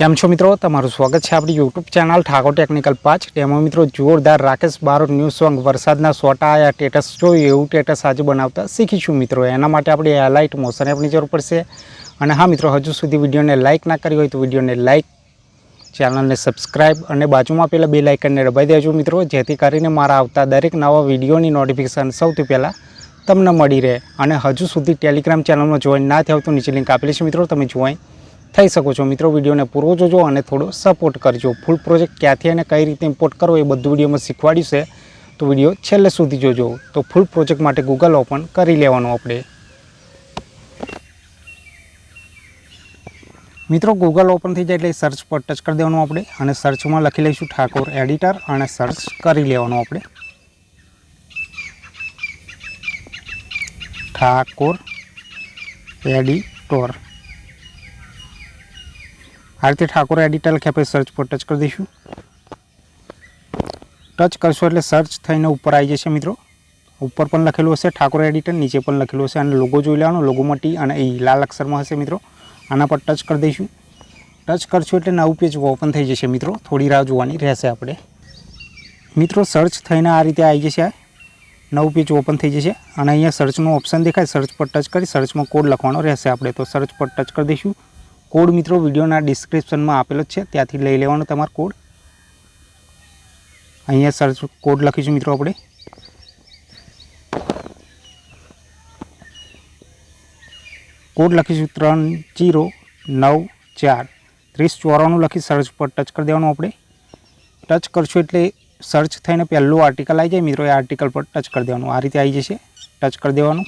કેમ છો મિત્રો? તમારું સ્વાગત છે આપણી યુટ્યુબ ચેનલ ઠાકોર ટેકનિકલ પાંચ તેમાં મિત્રો, જોરદાર રાકેશ બારોટ ન્યૂઝ સોંગ. વરસાદના સોટા આયા ટેટસ જોઈએ એવું ટેટસ આજે બનાવતા શીખીશું મિત્રો. એના માટે આપણે એલાઇટ મોશન એપની જરૂર પડશે. અને હા મિત્રો, હજુ સુધી વિડીયોને લાઇક ના કરી હોય તો વિડીયોને લાઇક ચેનલને સબસ્ક્રાઇબ અને બાજુમાં પેલા બે લાઇકનને દબાઈ દેજો મિત્રો. જેથી કરીને મારા આવતા દરેક નવા વિડીયોની નોટિફિકેશન સૌથી પહેલાં તમને મળી રહે. અને હજુ સુધી ટેલિગ્રામ ચેનલમાં જોઈન ના થયા તો નીચે લિંક આપેલી છે મિત્રો, તમે જોઈન થઈ શકો છો. મિત્રો, વિડીયોને પૂરો જોજો અને થોડો સપોર્ટ કરજો. ફૂલ પ્રોજેક્ટ ક્યાંથી અને કઈ રીતે ઇમ્પોર્ટ કરવો એ બધું વિડીયોમાં શીખવાડ્યું છે. તો વીડિયો છેલ્લે સુધી જોજો. તો ફૂલ પ્રોજેક્ટ માટે ગૂગલ ઓપન કરી લેવાનું આપણે મિત્રો ગૂગલ ઓપન થઈ જાય એટલે સર્ચ પર ટચ કરી દેવાનું આપણે અને સર્ચમાં લખી લઈશું ઠાકોર એડિટર અને સર્ચ કરી લેવાનું આપણે ઠાકોર એડિટોર. આ રીતે ઠાકોર એડિટર લખી આપણે સર્ચ પર ટચ કરી દઈશું. ટચ કરશો એટલે સર્ચ થઈને ઉપર આવી જશે મિત્રો. ઉપર પણ લખેલું હશે ઠાકોર એડિટર, નીચે પણ લખેલું હશે. અને લોગો જોઈ લેવાનો લોગોમાં ટી અને એ લાલ અક્ષરમાં હશે મિત્રો. આના પર ટચ કરી દઈશું. ટચ કરશો એટલે નવું પેજ ઓપન થઈ જશે મિત્રો. થોડી રાહ જોવાની રહેશે આપણે. મિત્રો સર્ચ થઈને આ રીતે આવી જશે નવું પેજ ઓપન થઈ જશે. અને અહીંયા સર્ચનું ઓપ્શન દેખાય સર્ચ પર ટચ કરી સર્ચમાં કોડ લખવાનો રહેશે આપણે. તો સર્ચ પર ટચ કરી દઈશું. કોડ મિત્રો વિડીયોના ડિસ્ક્રિપ્શનમાં આપેલો જ છે. ત્યાંથી લઈ લેવાનો તમારો કોડ અહીંયા સર્ચ કોડ લખીશું મિત્રો આપણે. કોડ લખીશું ત્રણ જીરો નવ ચાર. ત્રીસ ચોરાણું લખી સર્ચ પર ટચ કરી દેવાનું આપણે. ટચ કરશું એટલે સર્ચ થઈને પહેલું આર્ટિકલ આવી જાય, મિત્રો, એ આર્ટિકલ પર ટચ કરી દેવાનું. આ રીતે આવી જશે. ટચ કરી દેવાનું.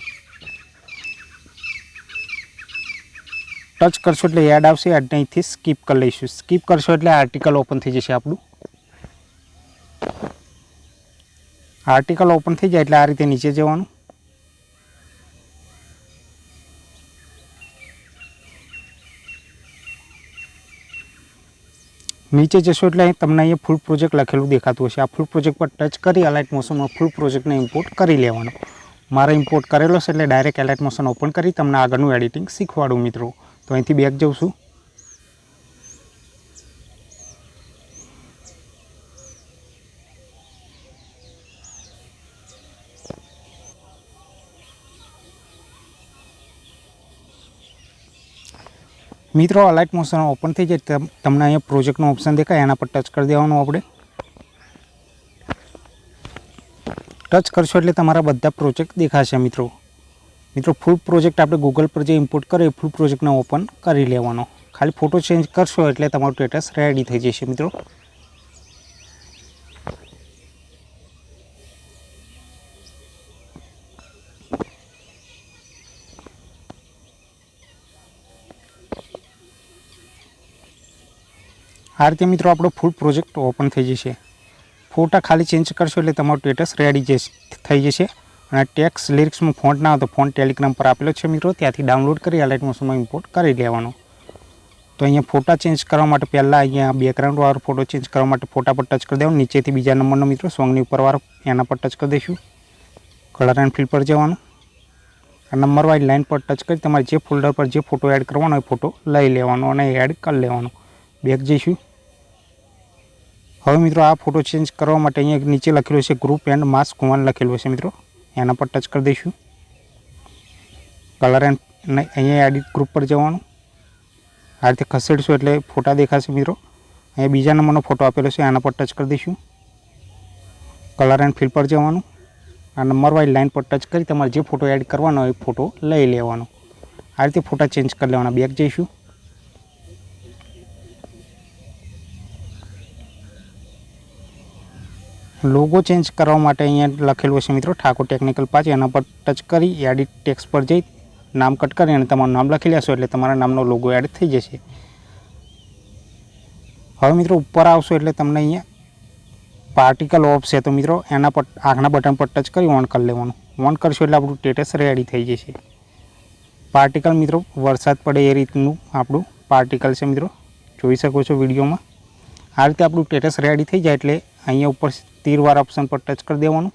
ટચ કરશો એટલે એડ આવશે. એડ અહીંથી સ્કીપ કરી લઈશું. સ્કીપ કરશો એટલે આર્ટિકલ ઓપન થઈ જશે આપણું. આર્ટિકલ ઓપન થઈ જાય એટલે આ રીતે નીચે જવાનું. નીચે જશો એટલે અહીં તમને અહીંયા ફૂલ પ્રોજેક્ટ લખેલું દેખાતું હશે. આ ફૂલ પ્રોજેક્ટ પર ટચ કરી અલાઇટ મોશનમાં ફૂલ પ્રોજેક્ટને ઇમ્પોર્ટ કરી લેવાનો. મારે ઇમ્પોર્ટ કરેલો છે એટલે ડાયરેક્ટ એલાઇટ મોશન ઓપન કરી તમને આગળનું એડિટિંગ શીખવાડું મિત્રો. તો અહીંથી બેક જઉં છું. મિત્રો અલાઇટ મોશન ઓપન થઈ જાય, તમ- તમને અહીંયા પ્રોજેક્ટનો ઓપ્શન દેખાય, એના પર ટચ કરી દેવાનું આપણે. ટચ કરશો એટલે તમારા બધા પ્રોજેક્ટ દેખાશે મિત્રો. મિત્રો ફૂલ પ્રોજેક્ટ આપણે ગૂગલ પર જે ઇમ્પોર્ટ કરે એ ફૂલ પ્રોજેક્ટને ઓપન કરી લેવાનો. ખાલી ફોટો ચેન્જ કરશો એટલે તમારું સ્ટેટસ રેડી થઈ જશે મિત્રો. આ રીતે મિત્રો આપણો ફૂલ પ્રોજેક્ટ ઓપન થઈ જશે. ફોટા ખાલી ચેન્જ કરશો એટલે તમારું સ્ટેટસ રેડી જશે થઈ જશે. અને ટેક્સ લિરિક્સમાં ફોન્ટ ના હોય તો ફોન્ટ ટેલિગ્રામ પર આપેલો છે મિત્રો, ત્યાંથી ડાઉનલોડ કરી અલાઇટમાં સમય ઇમ્પોર્ટ કરી લેવાનો. તો અહીંયા ફોટા ચેન્જ કરવા માટે પહેલાં અહીંયા બેકગ્રાઉન્ડવાળો ફોટો ચેન્જ કરવા માટે ફોટા પર ટચ કરી દેવાનું. નીચેથી બીજા નંબરનો મિત્રો સોંગની ઉપરવાળો, એના પર ટચ કરી દઈશું. કલર એન્ડ ફિલ પર જવાનું. નંબર વાઇઝ લાઇન પર ટચ કરી તમારે જે ફોલ્ડર પર જે ફોટો એડ કરવાનો હોય ફોટો લઈ લેવાનો અને એડ કરી લેવાનો. બેક જઈશું. હવે મિત્રો આ ફોટો ચેન્જ કરવા માટે અહીંયા નીચે લખેલું છે ગ્રુપ એન્ડ માસ્ક કુમાન લખેલું છે મિત્રો. એના પર ટચ કરી દઈશું. કલર એન્ડ અહીંયા એડિટ ગ્રુપ પર જવાનું. આ રીતે ખસેડશું એટલે ફોટા દેખાશે મિત્રો. અહીંયા બીજા નંબરનો ફોટો આપેલો છે, આના પર ટચ કરી દઈશું. કલર એન્ડ ફિલ પર જવાનું. આ નંબર વાઇઝ લાઇન પર ટચ કરી તમારે જે ફોટો એડ કરવાનો હોય એ ફોટો લઈ લેવાનો. આ રીતે ફોટા ચેન્જ કરી લેવાના. બેક જઈશું. લોગો ચેન્જ કરવા માટે અહીંયા લખેલું હશે મિત્રો, ઠાકોર ટેકનિકલ પાંચ એના પર ટચ કરી એડિટ ટેક્સ પર જઈ, નામ કટ કરી અને તમારું નામ લખી લેશો એટલે તમારા નામનો લોગો એડ થઈ જશે. હવે મિત્રો ઉપર આવશો એટલે તમને અહીંયા પાર્ટિકલ ઓફ છે તો મિત્રો, એના પર આંખના બટન પર ટચ કરી ઓન કરી લેવાનું. ઓન કરશો એટલે આપણું સ્ટેટસ રેડી થઈ જશે. પાર્ટિકલ મિત્રો, વરસાદ પડે એ રીતનું આપણું પાર્ટિકલ છે મિત્રો. જોઈ શકો છો વિડીયોમાં. આ રીતે આપણું સ્ટેટસ રેડી થઈ જાય એટલે અહીંયા ઉપર તીરવાર ઓપ્શન પર ટચ કરી દેવાનું.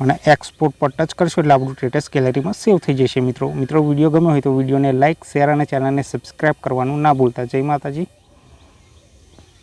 અને એક્સપોર્ટ પર ટચ કરશો એટલે આપણું સ્ટેટસ ગેલેરીમાં સેવ થઈ જશે મિત્રો. મિત્રો વીડિયો ગમ્યો હોય તો વિડીયોને લાઇક શેર અને ચેનલને સબસ્ક્રાઈબ કરવાનું ના ભૂલતા. જય માતાજી.